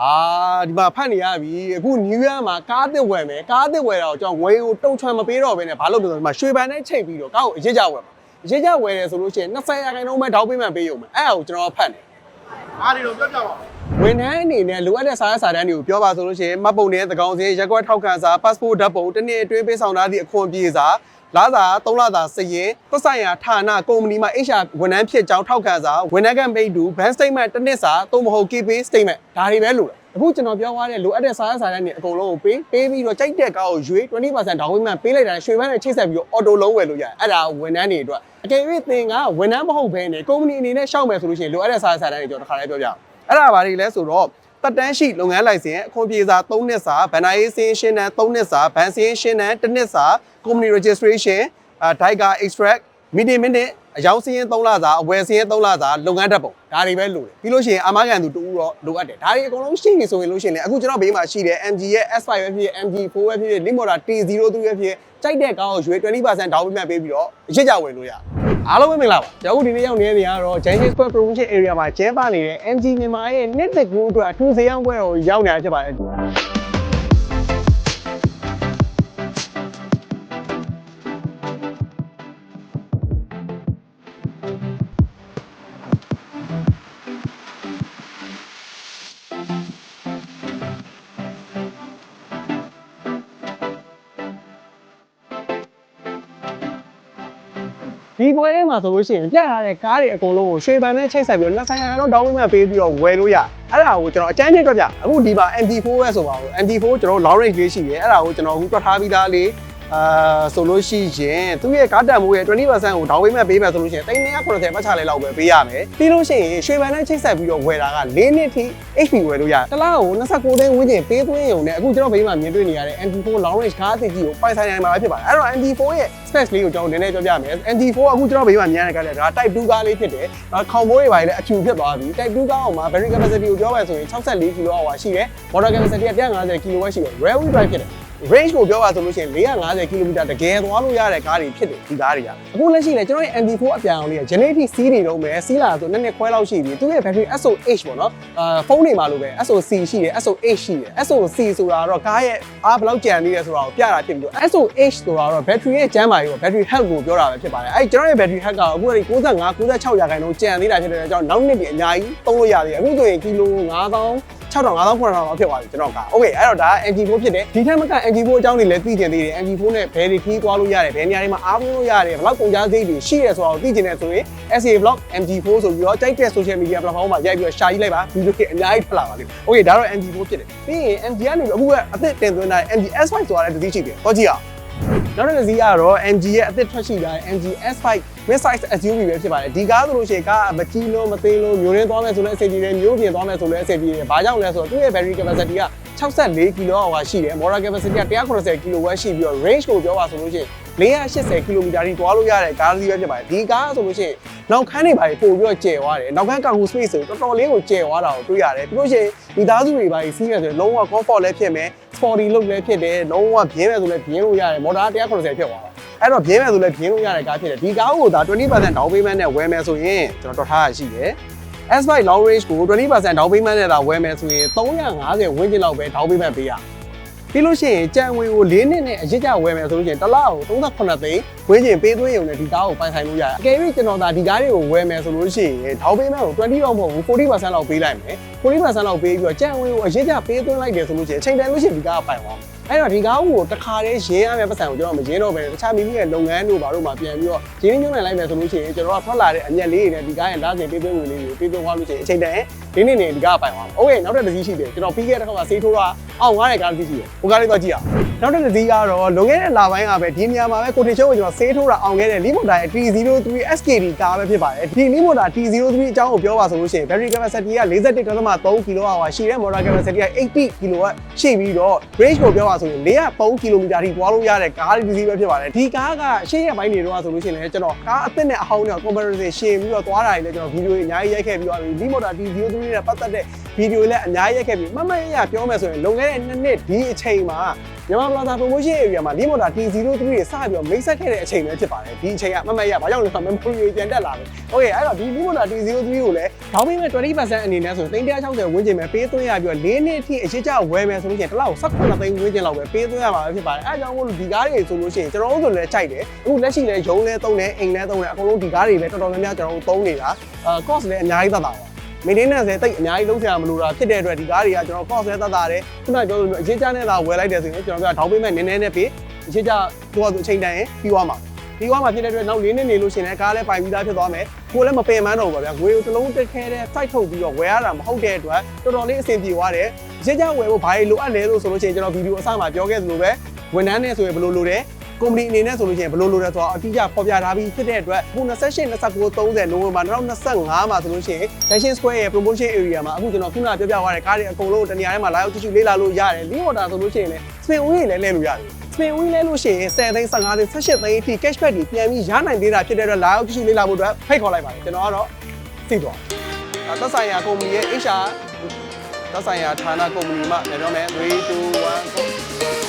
အာဒီမှာဖတ်နေရပြီအခု New Year မှာကားအသစ်ဝယ်မယ်ကားအသစ်ဝယ်တော့ကျွန်တော်ငွေကိုတုံချွမ်းမပေးတော့ဘဲနဲ့ဘာလို့လဲဆိုတော့ဒီမှာရွှေပန်နဲ့ချိန်ပြီးတော့ကားကိုအရေးကြဝယ်မှာအရေးကြဝယ်တယ်ဆိုလို့ရှိရင်20ရာခိုင်နှုန်းပဲဒေါက်ပေးမှပေးရုံပဲအဲ့ဒါကိုကျွန်တော်ဖတ်နေအားတွေတော့ပြောပြပါဦးဝန်ထမ်းအနေနဲ့လိုအပ်တဲ့စာရစာတမ်းတွေကိုပြောပါဆိုလို့ရှိရင်မှတ်ပုံနဲ့သကောင်စင်းရက်ကွက်ထောက်ခံစာ passport ဓာတ်ပုံတစ်နှစ်အတွင်းပေးဆောင်ထားသည့်အခွန်ပြေစာ လာစာ3လစာစရင်သက်ဆိုင်ရာဌာနကုမ္ပဏီမှာ HR ဝန်ထမ်းဖြစ်ကြောင်းထောက်ခံစာဝန်ထမ်းကပိတ်တူ bank statement တစ်နှစ်စာသို့မဟုတ် KP statement ဒါတွေပဲလိုတယ်အခုကျွန်တော်ပြောသွားတဲ့လိုအပ်တဲ့စာရစာတမ်းတွေအကုန်လုံးကိုပေးပေးပြီးတော့ကြိုက်တဲ့ကားကိုရွေး20%ဒေါင်းဝင်းမှပေးလိုက်တာနဲ့ရွှေပန်းနဲ့ချိတ်ဆက်ပြီးတော့ auto လုံးဝယ်လို့ရတယ်အဲ့ဒါဝန်ထမ်းတွေအတွက်အကယ်၍သင်ကဝန်ထမ်းမဟုတ်ဘဲနဲ့ကုမ္ပဏီအနေနဲ့ရှောက်မယ်ဆိုလို့ရှိရင်လိုအပ်တဲ့စာရစာတမ်းတွေကျွန်တော်တစ်ခါလေးပြောပြအောင်အဲ့ဒါဘာတွေလဲဆိုတော့ တက်တန်းရှိလုပ်ငန်းလိုင်စင်အခွန်ပြေစာ3နှစ်စာဗန်နာရေးစင်းရှင်းတန်း3နှစ်စာဗန်စင်းရှင်းတန်း1နှစ်စာ company registration အာ Tiger extract meeting minute အယောင်စင်း3လစာအဝယ်စင်း3လစာလုပ်ငန်းဓာတ်ပုံဒါတွေပဲလိုတယ်ပြီးလို့ရှိရင်အာမခံသူတူတော့လိုအပ်တယ်ဒါတွေအကုန်လုံးရှိနေဆိုရင်လို့ရှိရင်လည်းအခုကျွန်တော်ဘေးမှာရှိတဲ့ MG ရဲ့ S5 ပဲဖြစ်ဖြစ် MG4 ပဲဖြစ်ဖြစ် Limoda T03 ပဲဖြစ်ဖြစ်ကြိုက်တဲ့ကားကိုရွေး20%ဒေါင်းပေးမှပေးပြီးတော့အရစ်ကြဝယ်လို့ရတယ်အားလုံးပဲမင်္ဂလာပါကျွန်တော်တို့ဒီနေ့ရောက်နေတဲ့နေရာကတော့ Giant Square Promotion Area မှာကျင်းပနေတဲ့ MG မြန်မာရဲ့နှစ်သက်ကူအတွက်အထူးဈေးရောင်းပွဲကိုရောက်နေတာဖြစ်ပါတယ် ဒီပွဲထဲမှာဆိုလို့ရှိရင်ပြရတဲ့ကားတွေအကုန်လုံးကိုရွှေပန်နဲ့ချိတ်ဆက်ပြီးတော့လက်ဆိုင်ရာတော့ဒေါင်းဝင်းမှပေးပြီးတော့ဝယ်လို့ရအဲ့ဒါကိုကျွန်တော်အကြမ်းဖျင်းတွက်ပြအခုဒီမှာ MT4 ပဲဆိုပါဘူး MT4 ကျွန်တော် long range လေးရှိတယ်အဲ့ဒါကိုကျွန်တော်အခုတွက်ထားပြီးသားလေး အာဆိုလို့ရှိရင်သူ့ရဲ့ကားတန်မိုးရဲ့20%ကိုဒေါင်းဝင်းမှပေးမယ်ဆိုလို့ရှိရင်390ပတ်ချလဲလောက်ပဲပေးရမယ်ပြီးလို့ရှိရင်ရွှေပန်နဲ့ချိတ်ဆက်ပြီးတော့ဝယ်တာက၄နှစ်ထိ HP ဝယ်လို့ရတယ်တစ်လားကို29သိန်းဝန်းကျင်ပေးသွင်းရုံနဲ့အခုကျွန်တော်ဘေးမှာမြင်တွေ့နေရတဲ့ MT4 long range ကားအသစ်ကြီးကိုပိုင်ဆိုင်နိုင်မှာပဲဖြစ်ပါတယ်အဲ့တော့ MT4 ရဲ့ specs လေးကိုကျွန်တော်နည်းနည်းပြောပြမယ် MT4 အခုကျွန်တော်ဘေးမှာမြင်ရတဲ့ကားလည်းဒါ type 2ကားလေးဖြစ်တယ်ဒါခေါင်မိုးတွေပါလေအဖြူဖြစ်သွားပြီ type 2ကားအောင်မှာ battery capacity ကိုပြောပါဆိုရင်64 kWh ရှိတယ် motor capacity က150 kW ရှိတယ် rear wheel drive ဖြစ်တယ် range ကိုပြောပါဆိုလို့ရှိရင်450 km တကယ်သွားလို့ရတဲ့ကားတွေဖြစ်တယ်ဒီကားတွေကအခုလက်ရှိလေကျွန်တော်ရဲ့ MT4 အပြောင်လေးက genetic C တွေတော့မယ်စီးလာဆိုနည်းနည်းခွဲလောက်ရှိပြီသူရဲ့ battery SOH ပေါ့နော်အာဖုန်းတွေမှာလိုပဲ SOC ရှိတယ် SOH ရှိတယ် SOC ဆိုတာတော့ကားရဲ့အားဘယ်လောက်ကျန်သေးလဲဆိုတာကိုပြတာဖြစ်ပြီးတော့ SOH ဆိုတာတော့ battery ရဲ့ကျန်းမာရေးကို battery health ကိုပြောတာပဲဖြစ်ပါတယ်အဲကျွန်တော်ရဲ့ battery health ကအခုက95 96ရာခိုင်နှုန်းကျန်သေးတာဖြစ်တဲ့အတွက်ကြောင့်နောက်နှစ်ဒီအများကြီးသုံးလို့ရသေးတယ်အခုဆိုရင်ကီလို9000 6000 5000 9000လောက်ဖြစ်သွားပြီကျွန်တော်ကโอเคအဲ့တော့ဒါ MG4 ဖြစ်တယ်ဒီထက်မက MG4 အကြောင်းတွေလည်းသိကျင်သေးတယ် MG4 နဲ့ဘယ်တွေခီးသွားလို့ရတယ်ဘယ်နေရာတွေမှာအားပေးလို့ရတယ်ဘယ်လောက်ကုန်ကျစရိတ်တွေရှိရဲဆိုတာကိုသိကျင်တယ်ဆိုရင် SA Vlog MG4 ဆိုပြီးတော့ကြိုက်တဲ့ social media platform မှာရိုက်ပြီးတော့ share လိုက်ပါဗီဒီယိုကအများကြီးထွက်လာပါလိမ့်မယ်โอเคဒါတော့ MG4 ဖြစ်တယ်ပြီးရင် MG ကနေအခုကအသစ်တင်သွင်းတာ MG S5 ဆိုတာလည်းတတိရှိတယ်ဟောကြည့်အောင် နောက်တစ်စီးကတော့ MG ရဲ့အသစ်ထွက်ရှိတာ MG S5 mid size SUV ပဲဖြစ်ပါတယ်ဒီကားဆိုလို့ရှိရင်ကားမကြီးလုံးမသေးလုံးမျိုးရင်းသွားမယ်ဆိုလည်းအဆင်ပြေတယ်မျိုးပြင်သွားမယ်ဆိုလည်းအဆင်ပြေတယ်ဘာကြောင့်လဲဆိုတော့သူ့ရဲ့ battery capacity က64 kWh ရှိတယ် motor capacity က190 kW ရှိပြီးတော့ range ကိုပြောပါဆိုလို့ရှိရင်480 km ထိသွားလို့ရတဲ့ကားတစ်စီးပဲဖြစ်ပါတယ်ဒီကားဆိုလို့ရှိရင်နောက်ခန်းတွေပါပို့ပြီးတော့ကျယ်သွားတယ်နောက်ခန်းကာကူ space ဆိုတော်တော်လေးကိုကျယ်သွားတာကိုတွေ့ရတယ်ပြီးလို့ရှိရင်မိသားစုတွေပါစီးရဆိုရင်လုံးဝ comfort လည်းဖြစ်မယ် sporty look လည်းဖြစ်တယ်လုံးဝပြင်းမယ်ဆိုလည်းပြင်းလို့ရတယ် motor 190ဖြစ်သွားတာအဲ့တော့ပြင်းမယ်ဆိုလည်းပြင်းလို့ရတဲ့ကားဖြစ်တယ်ဒီကားကိုဒါ20% down payment နဲ့ဝယ်မယ်ဆိုရင်ကျွန်တော်တွက်ထားရရှိတယ် S5 long range ကို20% down payment နဲ့သာဝယ်မယ်ဆိုရင်350ဝန်းကျင်လောက်ပဲ down payment ပေးရ ပြီးလို့ရှိရင်ကြံငွေကို၄နှစ်နဲ့အရစ်ကြဝယ်မယ်ဆိုလို့ရှိရင်တစ်လကို38သိန်းဝန်းကျင်ပေးသွင်းရုံနဲ့ဒီကားကိုပိုင်ဆိုင်လို့ရတယ်အကယ်၍ကျွန်တော်ဒါဒီကားတွေကိုဝယ်မယ်ဆိုလို့ရှိရင် down payment ကို20တော့မဟုတ်ဘူး40%လောက်ပေးလိုက်မယ်40%လောက်ပေးပြီးတော့ကြံငွေကိုအရစ်ကြပေးသွင်းလိုက်တယ်ဆိုလို့ရှိရင်အချိန်တန်လို့ရှိရင်ဒီကားကပိုင်သွားအဲ့တော့ဒီကားကိုတခါတည်းရင်းရမယ့်ပတ်စံကိုကျွန်တော်မရင်းတော့ဘဲတခြားမိမိရဲ့လုပ်ငန်းတို့ဘာတို့မှာပြန်ပြီးတော့ရင်းညွှန်းနိုင်လိုက်မယ်ဆိုလို့ရှိရင်ကျွန်တော်ကထွက်လာတဲ့အညက်လေးတွေနဲ့ဒီကားရဲ့လာစဉ်ပေးသွင်းဝင်လေးတွေပေးသွင်းသွားလို့ရှိရင်အချိန်တန်ရင်ဒီနေ့နေဒီကားပိုင်သွားမှာ။ Okay နောက်တစ်တစ်စီးရှိတယ်ကျွန်တော်ပြီးခဲ့တဲ့ခါမှာစေးထိုးတာအောင်ကားတဲ့ကားတစ်စီးရှိတယ်။ဟိုကားလေးတော့ကြည့်ရအောင်။နောက်တစ်တစ်စီးကတော့လွန်ခဲ့တဲ့လပိုင်းကပဲဒီနေရာမှာပဲကိုတင်ချုံကိုကျွန်တော်စေးထိုးတာအောင်ခဲ့တဲ့ Limo Dai T03 SKD ကားပဲဖြစ်ပါတယ်။ဒီ Limo Dai T03 အကြောင်းကိုပြောပါဆိုလို့ရှိရင် battery capacity က41.3 kWh ရှိတဲ့ motor capacity က80 kWh ရှိပြီးတော့ range ကိုပြောပါဆိုရင်403 km ထိသွားလို့ရတဲ့ကားတစ်စီးပဲဖြစ်ပါတယ်ဒီကားကရှေ့ရပိုင်းတွေတော့ဆိုလို့ရှိရင်လည်းကျွန်တော်ကားအသစ်နဲ့အဟောင်းနဲ့ comparison ရှင်ပြီးတော့သွားတာတွေလည်းကျွန်တော်ဗီဒီယိုတွေအများကြီးရိုက်ခဲ့ပြီးသွားပြီ Limoda T03 နဲ့ပတ်သက်တဲ့ဗီဒီယိုလည်းအများကြီးရိုက်ခဲ့ပြီးမမရရပြောမယ်ဆိုရင်လွန်ခဲ့တဲ့နှစ်နှစ်ဒီအချိန်မှာမြန်မာ Plaza promotion area မှာ Lee Motor T03 တွေစပြီးတော့မိတ်ဆက်ခဲ့တဲ့အချိန်ပဲဖြစ်ပါတယ်ဒီအချိန်ကမမတ်ရဘာကြောင့်လဲဆိုတော့ memory တွေပြန်တက်လာတယ်โอเคအဲ့တော့ဒီ Lee Motor T03 ကိုလည်းဒေါင်းပေးမဲ့20%အနေနဲ့ဆိုရင်360ဝန်းကျင်ပဲပေးသွင်းရပြီးတော့၄နှစ်အထိအရှိကြဝယ်မယ်ဆိုလို့ရှိရင်တစ်လောက်18သိန်းဝန်းကျင်လောက်ပဲပေးသွင်းရမှာပဲဖြစ်ပါတယ်အဲအကြောင်းမို့လို့ဒီကားတွေဆိုလို့ရှိရင်ကျွန်တော်တို့ဆိုလည်းကြိုက်တယ်အခုလက်ရှိလည်းရုံးလဲသုံးတယ်အိမ်လဲသုံးတယ်အကုန်လုံးဒီကားတွေပဲတော်တော်များများကျွန်တော်တို့သုံးနေတာအာ cost လည်းအများကြီးသက်သာပါ maintenance လည်းတိတ်အများကြီးလုံးဆရာမလို့တာဖြစ်တဲ့အတွက်ဒီကားတွေကကျွန်တော် cost လည်းသက်သာတယ်ခုနကပြောလို့အရေးချနဲ့လာဝယ်လိုက်တယ်ဆိုရင်ကျွန်တော်ကဒေါင်းပေးမဲ့နည်းနည်းနဲ့ပေးအရေးချတော့အချိန်တန်ရင်ပြီးသွားမှာပြီးသွားမှာဖြစ်တဲ့အတွက်နောက်၄နှစ်နေလို့ရှိရင်လည်းကားလည်းပိုင်ပြီးသားဖြစ်သွားမယ်ကိုယ်လည်းမပင်မန်းတော့ဘူးပါဗျာငွေကိုတစ်လုံးတက်ခဲတဲ့ site ထုတ်ပြီးတော့ဝယ်ရတာမဟုတ်တဲ့အတွက်တော်တော်လေးအဆင်ပြေသွားတယ်အရေးချဝယ်ဖို့ဘာတွေလိုအပ်လဲလို့ဆိုလို့ရှိရင်ကျွန်တော်ဗီဒီယိုအစမှာပြောခဲ့သလိုပဲဝန်ထမ်းနဲ့ဆိုရင်ဘယ်လိုလိုတယ် ကုမ္ပဏီအနေနဲ့ဆိုလို့ရှိရင်ဘယ်လိုလိုလဲဆိုတော့အတိအကျဖော်ပြထားပြီးဖြစ်တဲ့အတွက်အခု28 29 30နိုဝင်ဘာ2025မှာဆိုလို့ရှိရင် Junction Square ရဲ့ promotion area မှာအခုကျွန်တော်ခုနပြောပြသွားတဲ့ကားတွေအကုန်လုံးတနေရာထဲမှာလာရောက်ကြည့်ရှုလေ့လာလို့ရတယ်။ Lee Motor ဆိုလို့ရှိရင်လည်း spin wheel လည်းလဲလို့ရတယ်။ spin wheel လဲလို့ရှိရင်10သိန်း15သိန်း18သိန်းအထိ cashback တွေပြန်ပြီးရနိုင်သေးတာဖြစ်တဲ့အတွက်လာရောက်ကြည့်ရှုလေ့လာဖို့အတွက်ဖိတ်ခေါ်လိုက်ပါတယ်ကျွန်တော်ကတော့သိသွား။သက်ဆိုင်ရာကုမ္ပဏီရဲ့ HR သက်ဆိုင်ရာဌာနကုမ္ပဏီမှပြောမယ်3 2 1